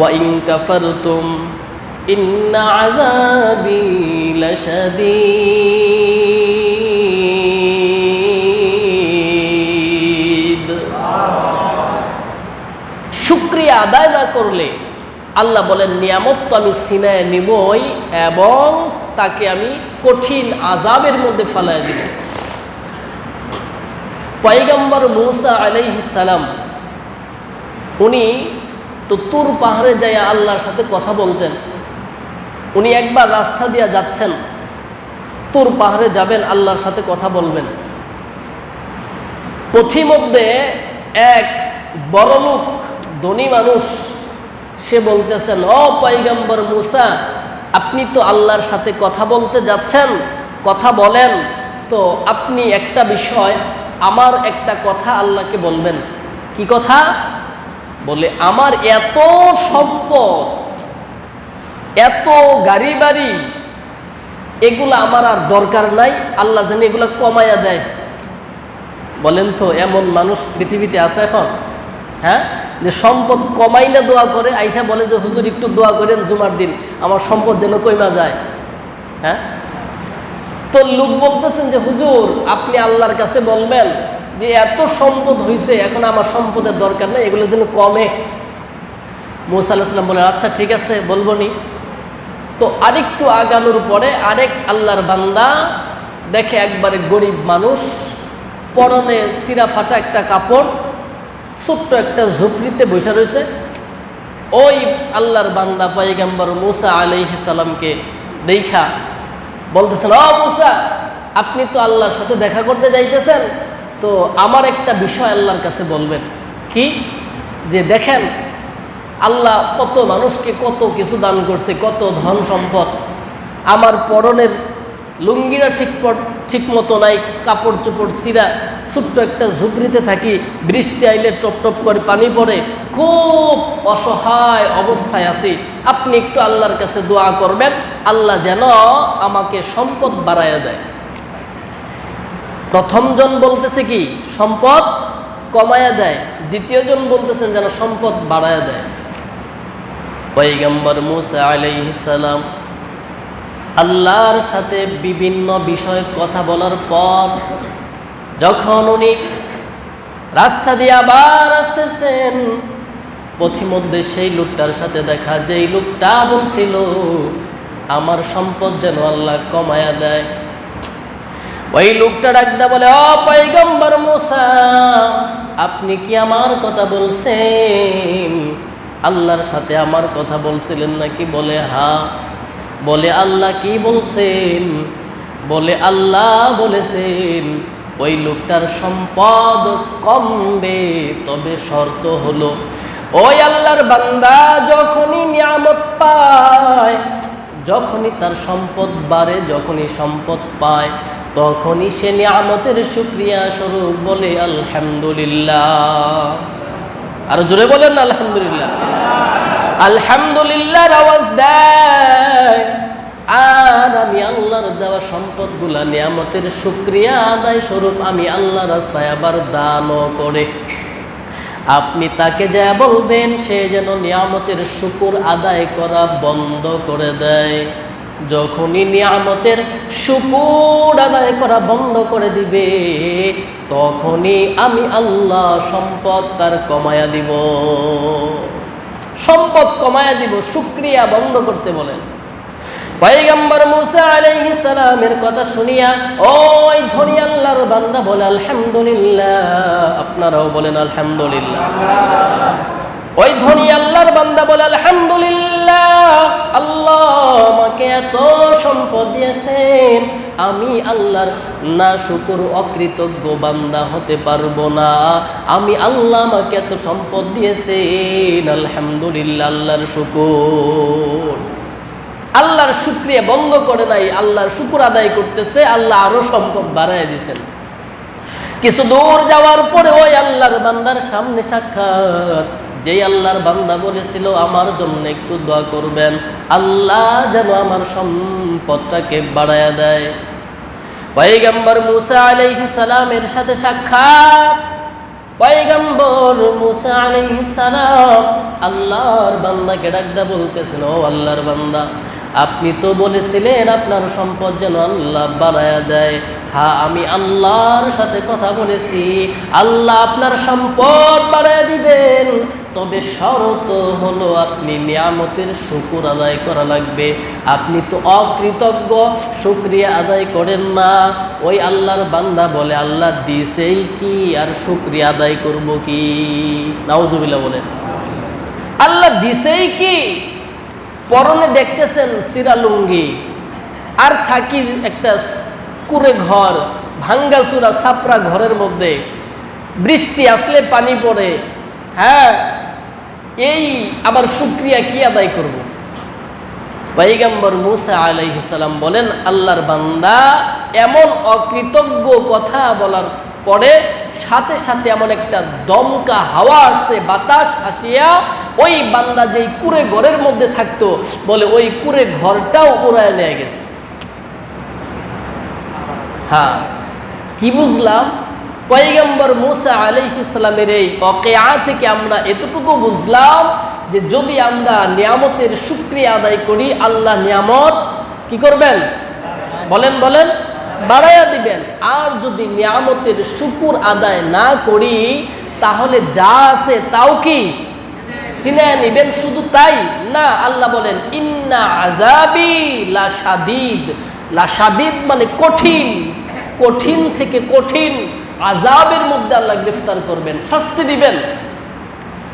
ওয়াইং কাফারতুম ইন্না আযাবি লাশাদীদ শুকরিয়া আদায় না করলে আল্লাহ বলেন, নিয়ামত তো আমি সিনায় নিবই এবং তাকে আমি কঠিন আজাবের মধ্যে ফেলাই দিব। পয়গম্বর মৌসা আলাইহিস সালাম, উনি তো তুর পাহাড়ে যাইয়া আল্লাহর সাথে কথা বলতেন। উনি একবার রাস্তা দিয়া যাচ্ছেন। তুর পাহাড়ে যাবেন, আল্লাহর সাথে কথা বলবেন। পথিমধ্যে এক বড় লোক, ধনী মানুষ, সে বলতেছেন, ও পৈগম্বর মুসা, আপনি তো আল্লাহর সাথে কথা বলতে যাচ্ছেন, কথা বলেন। তো আপনি একটা বিষয়, আমার একটা কথা আল্লাহকে বলবেন। কি কথা? বলে আমার এত সম্পদ, এত গাড়ি বাড়ি, এগুলো আমার আর দরকার নাই, আল্লাহ যেন এগুলো কমাইয়া দেয়। বলেন তো, এমন মানুষ পৃথিবীতে আছে এখন? হ্যাঁ? যে সম্পদ কমাইলে দোয়া করে, আইসা বলে যে, হুজুর, একটু দোয়া করেন জুমার দিন, আমার সম্পদ যেন কইমা যায়। হ্যাঁ? তো লোক বলতেছেন যে, হুজুর, আপনি আল্লাহর কাছে বলবেন যে এত সম্পদ হয়েছে এখন আমার সম্পদের দরকার নেই, এগুলো যেন কমে। মৌসা আল্লাহাম বলে আচ্ছা ঠিক আছে, বলব নি। তো আরেকটু আগানোর পরে আরেক আল্লাহর বান্দা দেখে একবারে গরিব মানুষ, পরনে সিরা ফাটা একটা কাপড়, ছোট্ট একটা ঝুপড়িতে বসে রয়েছে। ওই আল্লাহর বান্দা পাইগাম্বর মুসা সালামকে দেখা বলতেছেন, ও মুসা, আপনি তো আল্লাহর সাথে দেখা করতে যাইতেছেন। তো আমার একটা বিষয় আল্লাহর কাছে বলবেন। কি? যে দেখেন, আল্লাহ কত মানুষকে কত কিছু দান করছে, কত ধন সম্পদ। আমার পরনের লুঙ্গিরা ঠিক ঠিক মতো নাই, কাপড় চোপড় সিরা ছোট্ট একটা ঝুপড়িতে থাকি, বৃষ্টি আইলে টপ টপ করে পানি পড়ে, খুব অসহায় অবস্থায় আছি। আপনি একটু আল্লাহর কাছে দোয়া করবেন, আল্লাহ যেন আমাকে সম্পদ বাড়াইয়া দেয়। প্রথমজন বলতেছে কি, সম্পদ কমায়া দেয়। দ্বিতীয়জন বলতেছেন যেন সম্পদ বাড়ায়া দেয়। পৈগম্বর মুসা আলাইহিস সালাম আল্লাহর সাথে বিভিন্ন বিষয়ে কথা বলার পর যখন উনি রাস্তা দিয়ে আবার আসতেছেন, পথিমধ্যে সেই লোকটার সাথে দেখা, যেই লোকটা বলছিল, আমার সম্পদ যেন আল্লাহ কমায়া দেয়। ওই লোকটা ডাকদা বলে, ও পৈগম্বর মোসা, আপনি কি আমার কথা বলছেন? আল্লাহর সাথে আমার কথা বলছিলেন নাকি? বলে, হা। বলে, আল্লাহ কি বলছেন? বলে, আল্লাহ বলেছেন, ওই লোকটার সম্পদ কমবে, তবে শর্ত হলো, ওই আল্লাহর বান্দা যখনই নিয়ামত পায়, যখনই তার সম্পদ বাড়ে, যখনই সম্পদ পায় তখনই সে নিয়ামতের শুক্রিয়া স্বরূপ বলে, আলহামদুলিল্লাহ। আর জোরে বলেন, আলহামদুলিল্লাহ। আলহামদুলিল্লাহ আওয়াজ দেয়। আর আমি আল্লাহর দেওয়া সম্পদগুলা নিয়ামতের শুক্রিয়া আদায় স্বরূপ আমি আল্লাহ রাস্তায় আবার দানও করে। আপনি তাকে যা বলবেন সে যেন নিয়ামতের শুকুর আদায় করা বন্ধ করে দেয়। যখনই নিয়ামতের শুকুর আদায় করা বন্ধ করে দিবে, তখনই আমি আল্লাহ সম্পদ তার কমায়া দিব। সম্পদ কমায়া দিব, শুক্রিয়া বন্ধ করতে বলেন। পয়গম্বর মুসা আলাইহি সালামের কথা শুনিয়া, ওই ধনী আল্লাহর বান্দা বলে, আলহামদুলিল্লাহ। আপনারাও বলেন, আলহামদুলিল্লাহ। ওই ধনী আল্লাহর বান্দা বলে, আলহামদুলিল্লাহ, আল্লাহ আমাকে এত সম্পদ দিয়েছেন। আমি আল্লাহর না শুকুর অকৃতজ্ঞ বান্দা হতে পারব না। আমি আল্লাহ আমাকে এত সম্পদ দিয়েছেন। আলহামদুলিল্লাহ, আল্লাহর শুকুর। আল্লাহর শুক্রিয়া বন্ধ করে নাই, আল্লাহর শুকুর আদায় করতেছে, আল্লাহ আরও সম্পদ বাড়ায় দিয়েছেন। কিছু দূর যাওয়ার পরে ওই আল্লাহর বান্দার সামনে সাক্ষাৎ যেই আল্লাহর বান্দা বলেছিল, আমার জন্য একটু দোয়া করবেন। আল্লাহ যেন আমার সম্পদটাকে বাড়ায়া দেয়। পয়গম্বর মুসা আলাইহিস সালামের সাথে সাক্ষাৎ। পয়গম্বর মুসা আলাইহিস সালাম আল্লাহর বান্দাকে ডাকদা বলতেছেন ও আল্লাহর বান্দা, আপনি তো বলেছিলেন আপনার সম্পদ যেন আল্লাহ বাড়ায়া দেয়। হ্যাঁ আমি আল্লাহর সাথে কথা বলেছি। আল্লাহ আপনার সম্পদ বাড়ায়া দিবেন। তবে শরত হলো আপনি নিয়ামতের শুকুর আদায় করা লাগবে। আপনি তো অকৃতজ্ঞ, শুক্রিয়া আদায় করেন না। ওই আল্লাহর বান্দা বলে, আল্লাহ দিছেই কি আর শুক্রিয়া আদায় করব কি? নাউজুবিল্লাহ বলেন। আল্লাহ দিছেই কি? পরনে দেখতেছেন সিরালুঙ্গি আর থাকি একটা কুড়ে ঘর ভাঙ্গা চূড়া ছাপড়া ঘরের মধ্যে। বৃষ্টি আসলে পানি পড়ে। হ্যাঁ এই আবার শুক্রিয়া কি আদায় করব? পৈগম্বর মুসা আলাইহিসাল্লাম বলেন, আল্লাহর বান্দা এমন অকৃতজ্ঞ কথা বলার পরে সাথে সাথে এমন একটা দমকা হাওয়া আসছে, বাতাস আসিয়া ওই বান্দা যেই কুড়ে ঘরের মধ্যে থাকতো বলে ওই কুড়ে ঘরটাও উড়ায় নিয়ে গেছে। হ্যাঁ কি বুঝলাম? পয়গম্বর মুসা আলহিসামের এই অকেয়া থেকে আমরা এতটুকু বুঝলাম যে যদি আমরা নিয়ামতের শুক্রিয়া আদায় করি, আল্লাহ নিয়ামত কি করবেন? বলেন বলেন, বাড়াইয়া দিবেন। আর যদি নিয়ামতের শুকুর আদায় না করি, তাহলে যা আছে তাও কি? সিনায় নিবেন শুধু তাই? না, আল্লাহ বলেন, ইন্না আজাবি লা সাদিদ লা সাদিদ মানে কঠিন কঠিন থেকে কঠিন। আজাবের মধ্যে আল্লাহ গ্রেফতার করবেন শাস্তি দিবেন।